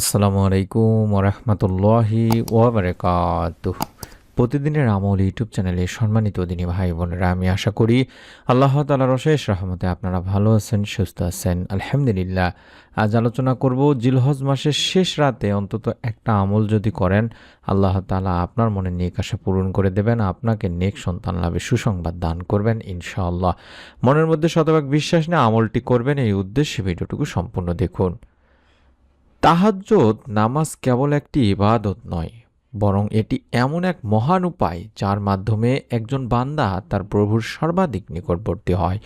আসসালামু আলাইকুম ওরহমতুল্লাহি ওবরাকাত প্রতিদিনের আমল ইউটিউব চ্যানেলে সম্মানিত দিনী ভাই বোনেরা, আমি আশা করি আল্লাহ তালার অশেষ রহমতে আপনারা ভালো আছেন, সুস্থ আছেন। আলহামদুলিল্লাহ, আজ আলোচনা করব জিলহজ মাসের শেষ রাতে অন্তত একটা আমল যদি করেন, আল্লাহ তালা আপনার মনে নেক আশা পূরণ করে দেবেন, আপনাকে নেক সন্তান লাভে সুসংবাদ দান করবেন, ইনশাআল্লাহ। মনের মধ্যে শতভাগ বিশ্বাস নিয়ে আমলটি করবেন, এই উদ্দেশ্যে ভিডিওটুকু সম্পূর্ণ দেখুন। তাহাজ্জুদ নামাজ কেবল একটি ইবাদত নয়, বরং এটি এমন এক মহান উপায় যার মাধ্যমে একজন বান্দা তার প্রভুর সর্বাধিক নিকটবর্তী হয়।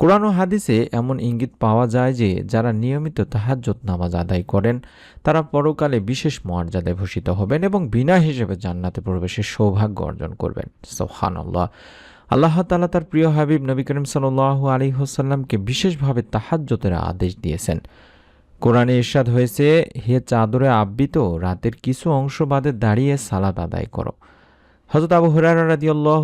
কোরআন ও হাদিসে এমন ইঙ্গিত পাওয়া যায় যে, যারা নিয়মিত তাহাজ্জুদ নামাজ আদায় করেন, তারা পরকালে বিশেষ মর্যাদায় ভূষিত হবেন এবং বিনা হিসেবে জান্নাতে প্রবেশের সৌভাগ্য অর্জন করবেন। সোহানাল্লাহ আল্লাহ তালা তার প্রিয় হাবিব নবী করিম সাল্লাহ আলী হোসাল্লামকে বিশেষভাবে তাহাজ্জতের আদেশ দিয়েছেন। কোরআনে ইরশাদ হয়েছে, হে চাদরে আবৃত, রাতের কিছু অংশ বাদে দাঁড়িয়ে সালাদ আদায় করো। হজরত আবু হুরার রাদি আল্লাহ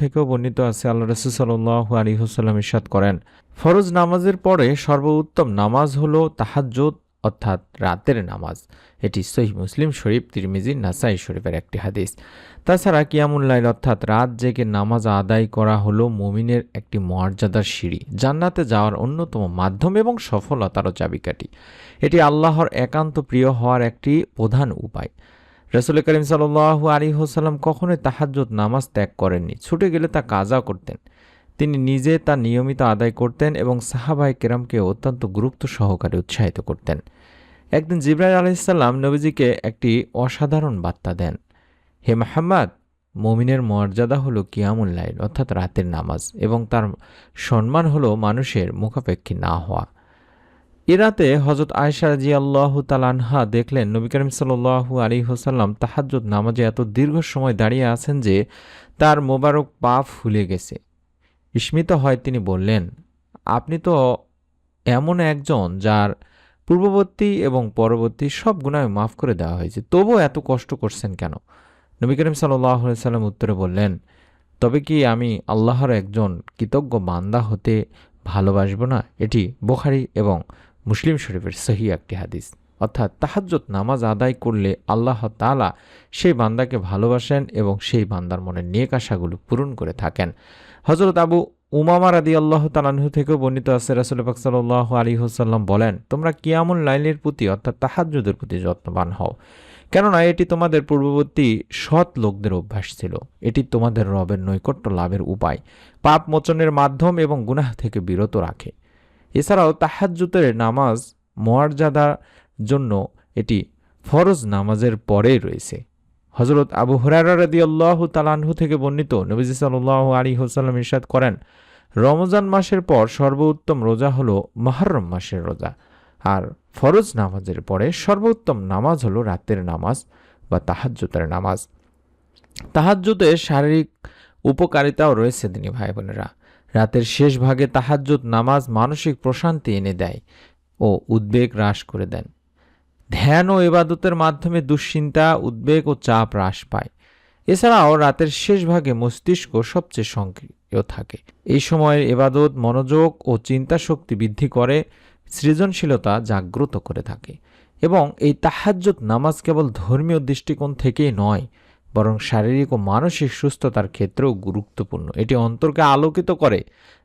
থেকেও বর্ণিত আছে আল্লাহ রসুল সাল্লাহ আলী হুসাল্লাম ইরশাদ করেন। ফরজ নামাজের পরে সর্বোত্তম নামাজ হলো তাহাজ্জুদ অর্থাৎ রাতের নামাজ। এটি সহি মুসলিম শরীফ, তিরমিজি, নাসাই শরীফের একটি হাদিস। তাছাড়া কিয়ামুল্লাইল অর্থাৎ রাত জেগে নামাজ আদায় করা হলো মুমিনের একটি মর্যাদার সিঁড়ি, জান্নাতে যাওয়ার অন্যতম মাধ্যম এবং সফলতারও চাবিকাঠি। এটি আল্লাহর একান্ত প্রিয় হওয়ার একটি প্রধান উপায়। রসুল করিম সাল আলী হোসাল্লাম কখনোই তাহাজ্জুদ নামাজ ত্যাগ করেননি, ছুটে গেলে তা কাজা করতেন। তিনি নিজে তা নিয়মিত আদায় করতেন এবং সাহাবাই কেরামকে অত্যন্ত গুরুত্ব সহকারে উৎসাহিত করতেন। একদিন জিব্রাইল আলাইসাল্লাম নবীজিকে একটি অসাধারণ বার্তা দেন। হে মাহমাদ মমিনের মর্যাদা হলো কিয়ামুল্লাইল অর্থাৎ রাতের নামাজ, এবং তার সম্মান হলো মানুষের মুখাপেক্ষী না হওয়া। এ রাতে হজরত আয়সা রাজি আল্লাহ তালানহা দেখলেন নবী করিম সাল্লু আলী হোসাল্লাম তাহাজ্জুদ নামাজে এত দীর্ঘ সময় দাঁড়িয়ে আছেন যে তার মোবারক পা ফুলে গেছে। বিস্মিত হয় তিনি বললেন, আপনি তো এমন একজন যার পূর্ববর্তী এবং পরবর্তী সব গুণায় মাফ করে দেওয়া হয়েছে, তবুও এত কষ্ট করছেন কেন? নবী করিম সাল্লাম উত্তরে বললেন, তবে কি আমি আল্লাহর একজন কৃতজ্ঞ বান্দা হতে ভালোবাসব না? এটি বোখারি এবং মুসলিম শরীফের সহি একটি হাদিস। অর্থাৎ তাহাজ্জত নামাজ আদায় করলে আল্লাহ তালা সেই বান্দাকে ভালোবাসেন এবং সেই বান্দার মনের নেক আশাগুলো পূরণ করে থাকেন। হজরত আবু উমামা রাদি আল্লাহ তালাহু থেকেও বর্ণিত আছে, রাসুল পাক সাল্লাহ আলী হুসাল্লাম বলেন, তোমরা কিয়ামুল লাইলের প্রতি অর্থাৎ তাহাজ্জুদের প্রতি যত্নবান হও। কেননা এটি তোমাদের পূর্ববর্তী সৎ লোকদের অভ্যাস ছিল। এটি তোমাদের রবের নৈকট্য লাভের উপায়। পাপ মোচনের মাধ্যম এবং গুনাহ থেকে বিরত রাখে। এছাড়াও তাহাজ্জুতের নামাজ মর্যাদার জন্য এটি ফরজ নামাজের পরে রয়েছে। হজরত আবু হরারা রাদি আল্লাহ তালানহু থেকে বর্ণিত নবীজ সাল্লাহ আলী হোসাল্লাম ইরশাদ করেন, রমজান মাসের পর সর্বোত্তম রোজা হলো মাহরম মাসের রোজা, আর ফরজ নামাজের পরে সর্বোত্তম নামাজ হলো রাতের নামাজ বা তাহাজ্জুতের নামাজ। তাহাজ্জুতে শারীরিক উপকারিতাও রয়েছে তিনি ভাই বোনেরা রাতের শেষ ভাগে তাহাজ্জুদ নামাজ মানসিক প্রশান্তি এনে দেয় ও উদ্বেগ হ্রাস করে দেন। ধ্যান ও এবাদতের মাধ্যমে দুশ্চিন্তা, উদ্বেগ ও চাপ হ্রাস পায়। এছাড়াও রাতের শেষ ভাগে মস্তিষ্ক সবচেয়ে সক্রিয় থাকে। এই সময়ের এবাদত মনোযোগ ও চিন্তা শক্তি বৃদ্ধি করে, সৃজনশীলতা জাগ্রত করে থাকে। এবং এই তাহাজ্জত নামাজ কেবল ধর্মীয় দৃষ্টিকোণ থেকেই নয় বরং শারীরিক ও মানসিক সুস্থতার ক্ষেত্রেও গুরুত্বপূর্ণ। এটি অন্তরকে আলোকিত করে,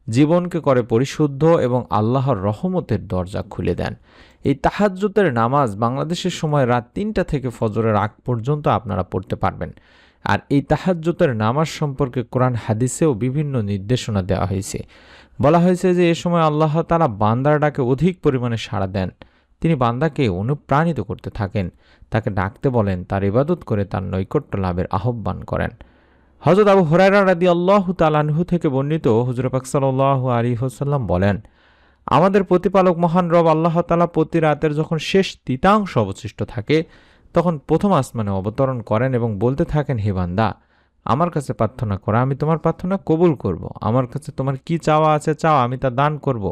জীবনকে করে পরিশুদ্ধ এবং আল্লাহর রহমতের দরজা খুলে দেন। এই তাহাজ্জতের নামাজ বাংলাদেশের সময় রাত তিনটা থেকে ফজরের আগ পর্যন্ত আপনারা পড়তে পারবেন। আর এই তাহাজ্জতের নামাজ সম্পর্কে কোরআন হাদিসেও বিভিন্ন নির্দেশনা দেওয়া হয়েছে। বলা হয়েছে যে এ সময় আল্লাহ তারা বান্দার ডাকে অধিক পরিমাণে সাড়া দেন। তিনি বান্দাকে অনুপ্রাণিত করতে থাকেন তাকে ডাকতে বলেন, তার ইবাদত করে তার নৈকট্য লাভের আহ্বান করেন হজরত আবু হরাইরা রাদি আল্লাহ তালানহু থেকে বর্ণিত হুজুর পাক সাল্লাহ আলী হোসাল্লাম বলেন, আমাদের প্রতিপালক মহান রব আল্লাহ তালা প্রতি রাতের যখন শেষ তৃতাংশ অবশিষ্ট থাকে, তখন প্রথম আসমানে অবতরণ করেন এবং বলতে থাকেন, হে বান্দা, আমার কাছে প্রার্থনা করা, আমি তোমার প্রার্থনা কবুল করব। আমার কাছে তোমার কি চাওয়া আছে, চাও, আমি তা দান করব।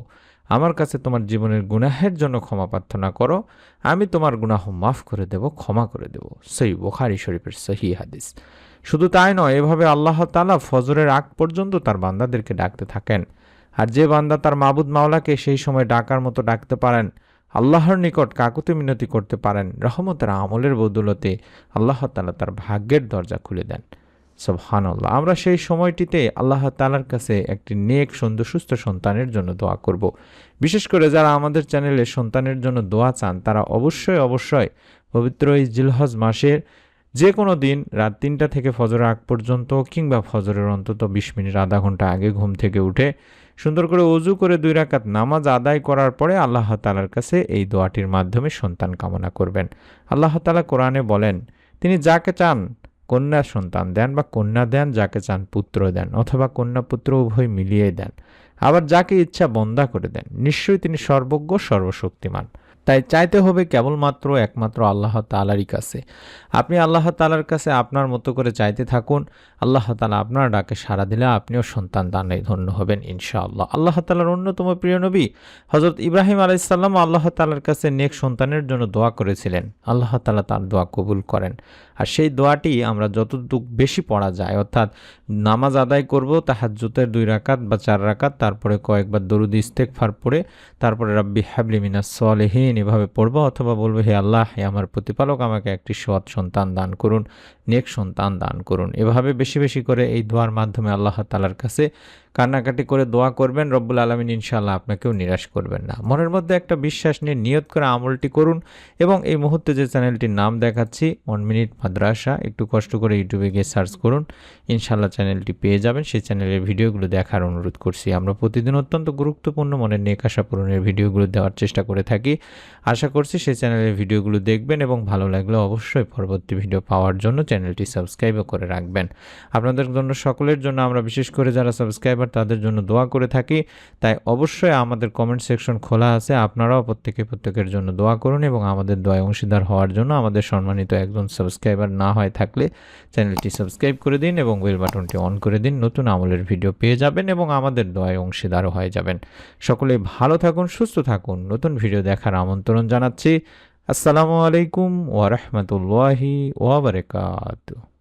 আমার কাছে তোমার জীবনের গুনাহের জন্য ক্ষমা প্রার্থনা করো। আমি তোমার গুনাহ মাফ করে দেব, ক্ষমা করে দেব। সেই বোখারি শরীফের সহি হাদিস। শুধু তাই নয়, এভাবে আল্লাহ তালা ফজরের আগ পর্যন্ত তার বান্দাদেরকে ডাকতে থাকেন। আর যে বান্দা তার মাবুদ মাওলাকে সেই সময় ডাকার মতো ডাকতে পারেন, আল্লাহর নিকট কাকুতি মিনতি করতে পারেন, রহমতের আমলের বদৌলতে আল্লাহ তালা তার ভাগ্যের দরজা খুলে দেন। সবহানাল্লাহ আমরা সেই সময়টিতে আল্লাহ তালার কাছে একটি নেক, সুন্দর, সুস্থ সন্তানের জন্য দোয়া করব। বিশেষ করে যারা আমাদের চ্যানেলে সন্তানের জন্য দোয়া চান, তারা অবশ্যই অবশ্যই পবিত্র এই জিলহজ মাসের যে কোনো দিন রাত তিনটা থেকে ফজর আগ পর্যন্ত কিংবা ফজরের অন্তত বিশ মিনিট, আধা ঘণ্টা আগে ঘুম থেকে উঠে সুন্দর করে অজু করে দুই রাকাত নামাজ আদায় করার পরে আল্লাহ তালার কাছে এই দোয়াটির মাধ্যমে সন্তান কামনা করবেন আল্লাহ তালা কোরআনে বলেন, তিনি যাকে চান কন্যা সন্তান দেন বা কন্যা দেন, যাকে চান পুত্র দেন অথবা কন্যা পুত্র উভয় মিলিয়ে দেন। আবার যাকে ইচ্ছা বন্দা করে দেন, নিশ্চয়ই তিনি সর্বজ্ঞ, সর্বশক্তিমান। তাই চাইতে হবে কেবলমাত্র একমাত্র আল্লাহ তালারই কাছে। আপনি আল্লাহ তালার কাছে আপনার মতো করে চাইতে থাকুন। আল্লাহ তালা আপনার ডাকে সাড়া দিলে আপনিও সন্তান দানে ধন্য হবেন ইনশাআল্লাহ। আল্লাহ তালার অন্যতম প্রিয় নবী হজরত ইব্রাহিম আলাইসাল্লাম আল্লাহ তালার কাছে নেক সন্তানের জন্য দোয়া করেছিলেন। আল্লাহ তালা তার দোয়া কবুল করেন। আর সেই দোয়াটি আমরা যতটুক বেশি পড়া যায়, অর্থাৎ নামাজ আদায় করব তাহাজ্জুতের দুই রাকাত বা চার রাকাত, তারপরে কয়েকবার দরুদ ইস্তেকফার পড়ে, তারপরে রাব্বি হাবলি মিনাস সলেহীন এভাবে পড়ব অথবা বলব, হে আল্লাহ, হে আমার প্রতিপালক, আমাকে একটি সৎ সন্তান দান করুন, নেক সন্তান দান করুন। এভাবে বেশি বেশি করে এই দোয়ার মাধ্যমে আল্লাহ তালার কাছে কান্নাকাটি করে দোয়া করবেন, রব্বুল আলমিন ইনশাল্লাহ আপনাকেও নিরাশ করবেন না। মনের মধ্যে একটা বিশ্বাস নিয়ে নিয়ত করে আমলটি করুন এবং এই মুহূর্তে যে চ্যানেলটির নাম দেখাচ্ছি ওয়ান মিনিট মাদ্রাসা একটু কষ্ট করে ইউটিউবে গিয়ে সার্চ করুন ইনশাল্লাহ চ্যানেলটি পেয়ে যাবেন। সেই চ্যানেলের ভিডিওগুলো দেখার অনুরোধ করছি। আমরা প্রতিদিন অত্যন্ত গুরুত্বপূর্ণ মনের নেক আশা পূরণের ভিডিওগুলো দেওয়ার চেষ্টা করে থাকি। আশা করছি সেই চ্যানেলের ভিডিওগুলো দেখবেন এবং ভালো লাগলে অবশ্যই পরবর্তী ভিডিও পাওয়ার জন্য চ্যানেলটি সাবস্ক্রাইবও করে রাখবেন। আপনাদের জন্য সকলের জন্য আমরা বিশেষ করে যারা সাবস্ক্রাইবার তাদের জন্য দোয়া করে থাকি। তাই অবশ্যই আমাদের কমেন্ট সেকশন খোলা আছে। আপনারাও প্রত্যেকে প্রত্যেকের জন্য দোয়া করুন এবং আমাদের দোয়া অংশীদার হওয়ার জন্য আমাদের সম্মানিত একজন সাবস্ক্রাইবার না হয় থাকলে চ্যানেলটি সাবস্ক্রাইব করে দিন এবং বেল বাটনটি অন করে দিন। নতুন আমলের ভিডিও পেয়ে যাবেন এবং আমাদের দোয়ায় অংশীদারও হয়ে যাবেন। সকলে ভালো থাকুন, সুস্থ থাকুন। নতুন ভিডিও দেখার আমন্ত্রণ জানাচ্ছি। আসসালামু আলাইকুম ওয়া রাহমাতুল্লাহি ওয়া বারাকাতুহু।